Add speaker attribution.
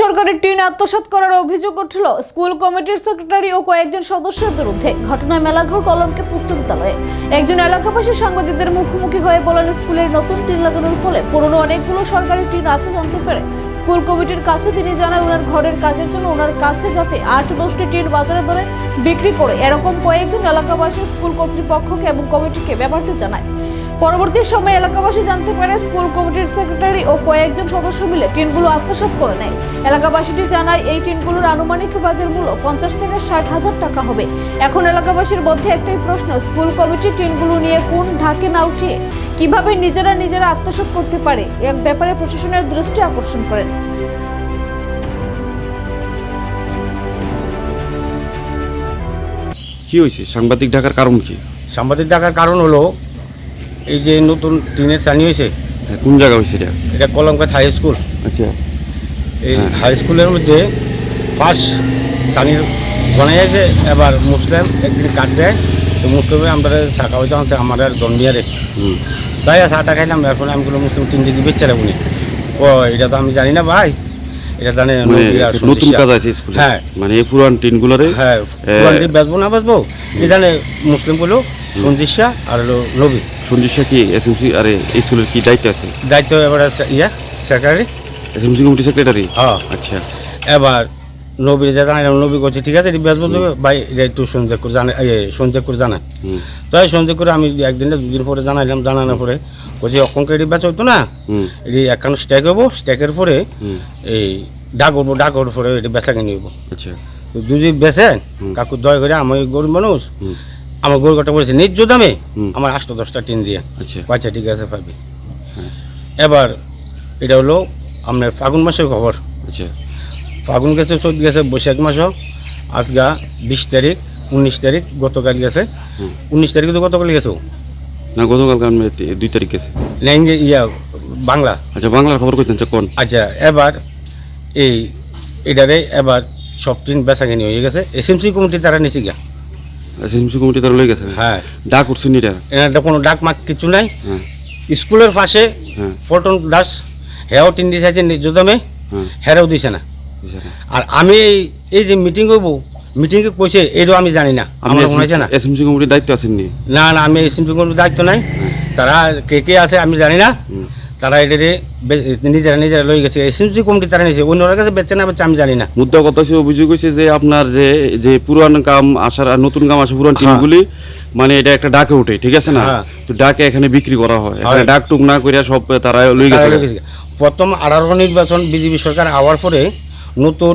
Speaker 1: সরকারের টিন আত্মসাৎ করার অভিযোগ উঠল। স্কুল কমিটির সেক্রেটারি ও কয়েকজন সদস্যের বিরুদ্ধে ঘটনায় মেলাঘর কলমকে উচ্চ বিদ্যালয়ে। একজন এলাকাবাসী সাংবাদিকদের মুখোমুখি হয়ে বলেন, স্কুলের নতুন টিন লাগানোর ফলে পুরনো অনেকগুলো সরকারি টিন আছে জানতে পেরে। স্কুল কমিটির কাছে তিনি জানায় ওনার ঘরের কাজের জন্য ওনার কাছে যাতে আট দশটি টিন বাজারে দরে বিক্রি করে। এরকম কয়েকজন এলাকাবাসী স্কুল কর্তৃপক্ষকে এবং কমিটিকে ব্যাপারটি জানায়। পরবর্তী সময়ে এলাকাবাসী জানতে পারে স্কুল কমিটির সেক্রেটারি ও কয়েকজন সদস্য মিলে টিনগুলো আত্মসাৎ করে নেয়। এলাকাবাসীটি জানায় এই টিনগুলোর আনুমানিক বাজার মূল্য পঞ্চাশ থেকে ষাট হাজার টাকা হবে। এখন এলাকাবাসীর মধ্যে একটাই প্রশ্ন স্কুল কমিটি টিনগুলো নিয়ে কোন ঢাকে না উঠিয়ে কীভাবে নিজেরা নিজেরা আত্মসাৎ করতে পারে এক ব্যাপারে প্রশাসনের দৃষ্টি আকর্ষণ করেন।
Speaker 2: কি হয়েছে সাংবাদিক ডাকার কারণ কি?
Speaker 3: সাংবাদিক ডাকার কারণ হলো এই যে নতুন টিনের চানি হয়েছে
Speaker 2: হ্যাঁ, কোন জায়গা হয়েছে এটা?
Speaker 3: এটা কলমকাত হাই স্কুল
Speaker 2: আচ্ছা।
Speaker 3: এই
Speaker 2: হ্যাঁ।
Speaker 3: হাই স্কুলের মধ্যে ফার্স্ট চানি বানাই আছে এবার মুসলিম একদিন কাট দেয় তো মুসলিমে আমরা শাখা হইতে হচ্ছে আমার আর জন্মিয়ারে
Speaker 2: হুম।
Speaker 3: তাই চাটা খাইলাম এরপর আমি বললাম মুসলিম তিন দিকে বেচে উনি ও এটা তো আমি জানি না ভাই এটা জানে
Speaker 2: মানে
Speaker 3: নবী আর
Speaker 2: একটা নতুন। কাজ আছে স্কুলে?
Speaker 3: হ্যাঁ।
Speaker 2: মানে এই পুরান টিনগুলোরে
Speaker 3: হ্যাঁ পুরানটি বেচবো না বেচবো? এটা জানে মুসলিমগুলো সঞ্জিসা আর হলো নবী
Speaker 2: সঞ্জিশা কি এসএমসি আরে এই স্কুলের কি দায়িত্ব আছে?
Speaker 3: দায়িত্ব এবার আছে yeah secretary
Speaker 2: SMC committee secretary
Speaker 3: হ্যাঁ।
Speaker 2: আচ্ছা।
Speaker 3: এবার নবী যে জানাই নবী করছে ঠিক আছে? বেসবো ভাই একটু সন্দেহ করে জানা সন্দেহ করে জানাই। তাই সন্দেহ করে আমি একদিন দুদিন পরে জানাইলাম জানানোর পরে বলছি অঙ্ক এটি বেচা হতো না? এটি একখান স্ট্যাক হব স্ট্যাকের পরে এই ডাক উঠবো ডাক উঠবো পরে এটি বেচা কিনে নিব
Speaker 2: আচ্ছা।
Speaker 3: তো দুজি বেচে
Speaker 2: হুম।
Speaker 3: কাকু দয় করে আমি গরিব মানুষ আমার গরু কটা বলেছে ন্যায্য দামে। আমার আটশো দশটা টিন দিয়ে।
Speaker 2: আচ্ছা।
Speaker 3: আচ্ছা ঠিক আছে পাবি
Speaker 2: হ্যাঁ।
Speaker 3: এবার এটা হলো আপনার ফাগুন মাসের খবর।
Speaker 2: আচ্ছা।
Speaker 3: ফাগুন গেছে চোদ্দ গেছে বৈশাখ মাসও আজগা বিশ তারিখ উনিশ তারিখ গতকাল গেছে। উনিশ তারিখে তো গতকাল গেছো
Speaker 2: না গতকাল দুই তারিখ গেছে।
Speaker 3: ইয়া বাংলা।
Speaker 2: আচ্ছা বাংলার খবর কইতেন কোন?
Speaker 3: আচ্ছা এবার এই এটারে এবার সব ট্রেন বেচা কিনে হয়ে গেছে। এসএমসি কমিটি তারা নিচে গিয়া।
Speaker 2: এসএমসি কমিটি তার লই গেছে?
Speaker 3: হ্যাঁ।
Speaker 2: ডাক উঠছেন এটা
Speaker 3: কোনো ডাক মাক কিছু নাই।
Speaker 2: হ্যাঁ।
Speaker 3: স্কুলের পাশে
Speaker 2: হ্যাঁ।
Speaker 3: পল্টন দাস হেও টিন দিছে আছে
Speaker 2: হ্যাঁ।
Speaker 3: হেরাও দিছে না। আর আমি এই যে মিটিং করব মিটিংয়ে কইছে এইটাও আমি জানি না। আমার মনে হয়েছে না।
Speaker 2: এসএমসি কমিটির দায়িত্ব আছেন নি?
Speaker 3: না না আমি এসএমপি কোনো দায়িত্ব নাই। তারা কে কে আছে আমি জানি না। তারা এটারে বে- নিজেরা নিজেরা লই গেছে। এসএমসি কমিটি তারা নিয়েছে। অন্যরা কাছে বেচে না বেচছে আমি জানি না।
Speaker 2: মুদ্রা কথা সে অভিযোগ হয়েছে যে আপনার যে যে পুরান কাম আসার আর নতুন কাম আসে পুরান টিমগুলি মানে এটা একটা ডাকে উঠে ঠিক আছে না?
Speaker 3: হ্যাঁ।
Speaker 2: তো ডাকে এখানে বিক্রি করা হয়। এখানে ডাক টুক না করে সব তারা
Speaker 3: লই গেছে। প্রথম আঠারো নির্বাচন বিজেপি সরকার আওয়ার পরে নতুন